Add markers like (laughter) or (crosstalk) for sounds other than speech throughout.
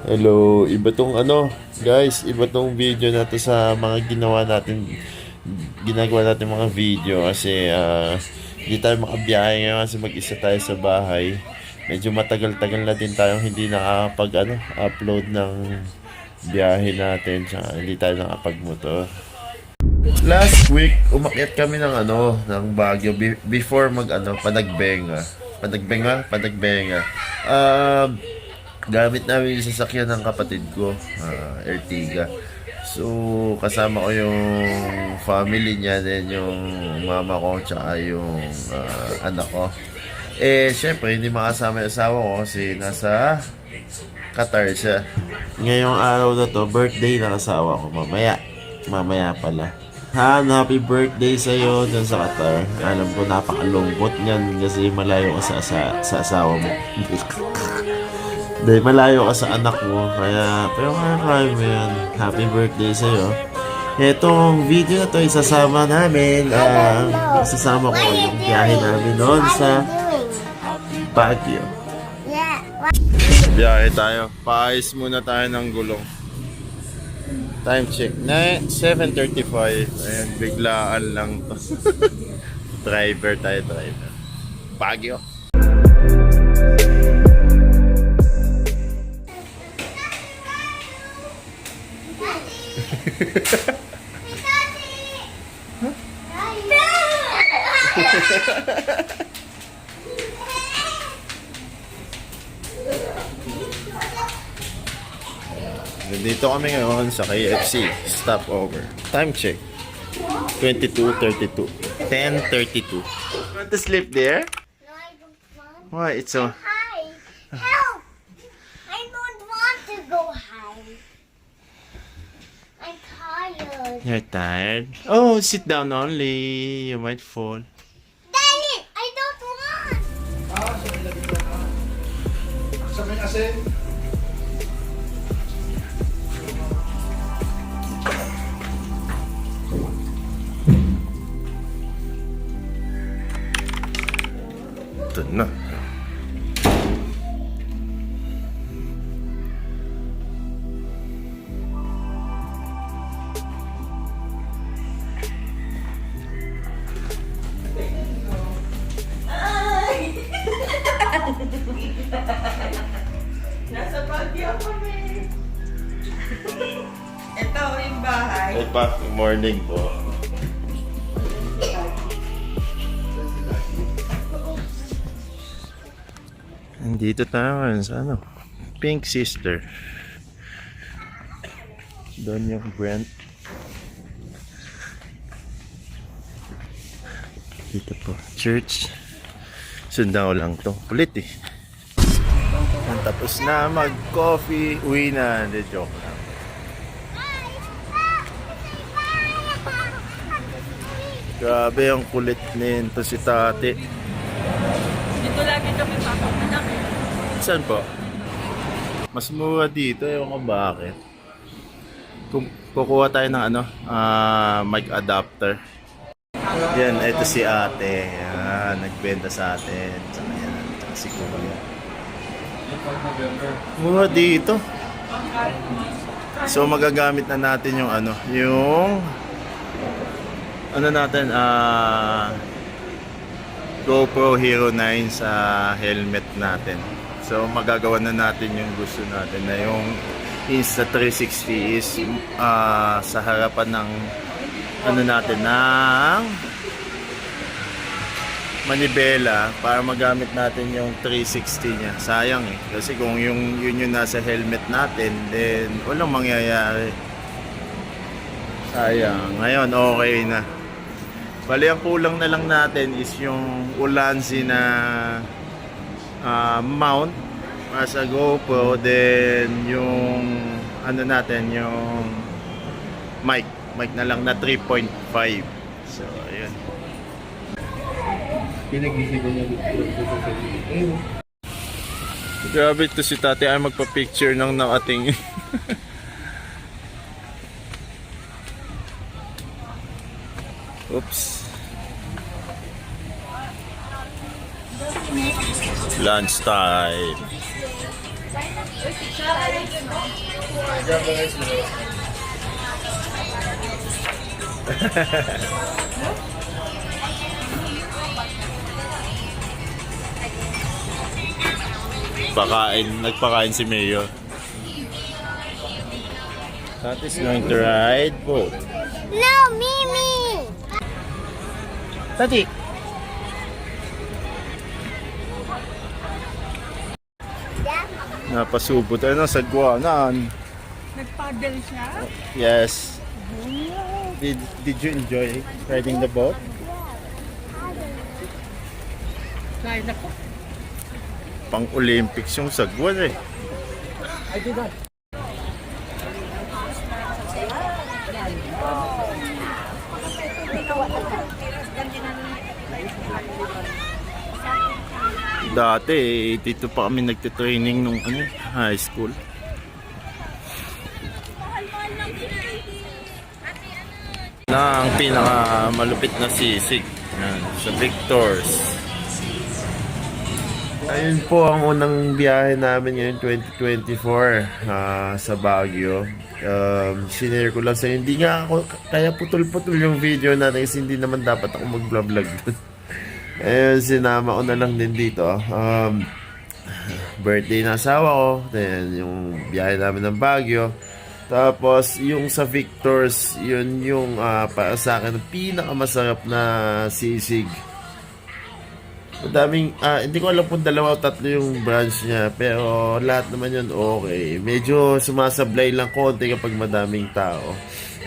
Hello, iba tong ano, guys, iba tong video na to sa mga ginawa natin, ginagawa natin mga video kasi ah, hindi tayo makabiyahe ngayon kasi mag-isa tayo sa bahay. Medyo matagal-tagal na din tayong hindi nakakapag ano, upload ng biyahe natin, tsaka hindi tayo nakapag-motor. Last week, umakyat kami ng ano, ng Baguio be- before mag ano, Panagbenga. Panagbenga, Panagbenga. Um, gamit namin yung sasakyan ng kapatid ko, ah, Ertiga. So, kasama ko yung family niya, then yung mama ko, tsaka yung ah, anak ko. Eh, syempre, hindi makasama yung asawa ko kasi nasa Qatar siya. Ngayong araw na to, birthday ng asawa ko. Mamaya. Mamaya pala. Han, happy birthday sa'yo dyan sa Qatar. Alam ko napakalungkot niyan kasi malayo ka sa, sa, sa asawa mo. (laughs) Dahil malayo ka sa anak mo. Kaya, pero kaya mo yan. Happy birthday sa'yo. Etong video na to isasama namin. ah, isasama ko yung biyahe namin noon sa Baguio. Yeah. Biyahe tayo. Paayos muna tayo ng gulong. Time check. Na 7.35. Ayan, biglaan lang to. (laughs) driver tayo, driver. Baguio. Nandito kami ngayon sa KFC. Stopover. Time check. 22.32. 10.32. Want to sleep there? No, I don't want. Why? It's so... Hi. Help. I don't want to go high. Tired. You're tired? Oh, sit down only. You might fall. Daddy, I don't want. Sabi kasi, Ito na. Nasa Baguio kami. Ito yung bahay. Hey pa, good morning po. Nandito tayo sa ano, Pink Sister. Doon yung Brent. Dito po, church. Sundan lang to. Kulit eh. Tapos na mag-coffee, uwi na. Hindi, joke lang. Grabe ang kulit nito si tate. Dito lagi kami papapanak. Saan po? Mas mura dito, ewan ko bakit. Kung kukuha tayo ng ano, ah, mic adapter. Yan, ito si ate. Yan, nagbenta sa atin. Tsaka yan, tsaka si kuya. Mura dito. So magagamit na natin yung ano, yung ano natin, ah GoPro Hero 9 sa helmet natin. So magagawa na natin yung gusto natin na yung Insta360 is ah, sa harapan ng ano natin ng manibela para magamit natin yung 360 niya. Sayang eh. Kasi kung yung yun yung nasa helmet natin, then walang mangyayari. Sayang. Ngayon okay na. Bali, ang kulang na lang natin is yung Ulanzi na ah, mount para sa GoPro. Then, yung ano natin, yung mic. Mic na lang na 3.5. So, ayun. Pinag-isipan niya dito sa Ayun. Grabe to si tate ay magpa-picture ng nakating. (laughs) Oops. Lunch time. (laughs) Pakain, nagpakain si Mayo. That is going to ride boat. No, Mimi. Tati. Napasubo tayo na sa guanan. Nag-paddle siya? Yes. Did, did you enjoy riding the boat? Kaya na po. Pang Olympics yung sagwan eh. Dati, eh, dito pa kami nagtitraining nung ano, high school. Na ang pinaka malupit na sisig yan, sa Victors. Ayun po ang unang biyahe namin ngayon 2024 ah, sa Baguio. Um, sinare ko lang sa Hindi nga ako, kaya putol-putol yung video natin kasi hindi naman dapat ako mag-vlog dun. (laughs) Ayun, sinama ko na lang din dito. Um, birthday ng asawa ko. Then, yung biyahe namin ng Baguio. Tapos, yung sa Victors, yun yung ah, para sa akin, pinakamasarap na sisig. Madaming, ah, hindi ko alam kung dalawa o tatlo yung branch niya, pero lahat naman yun okay. Medyo sumasablay lang konti kapag madaming tao.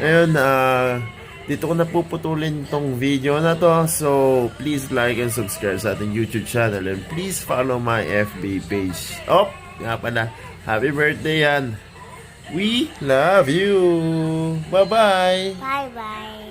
Ngayon, ah, dito ko napuputulin tong video na to. So, please like and subscribe sa ating YouTube channel and please follow my FB page. Oh, nga pala. Happy birthday yan. We love you. Bye-bye. Bye bye.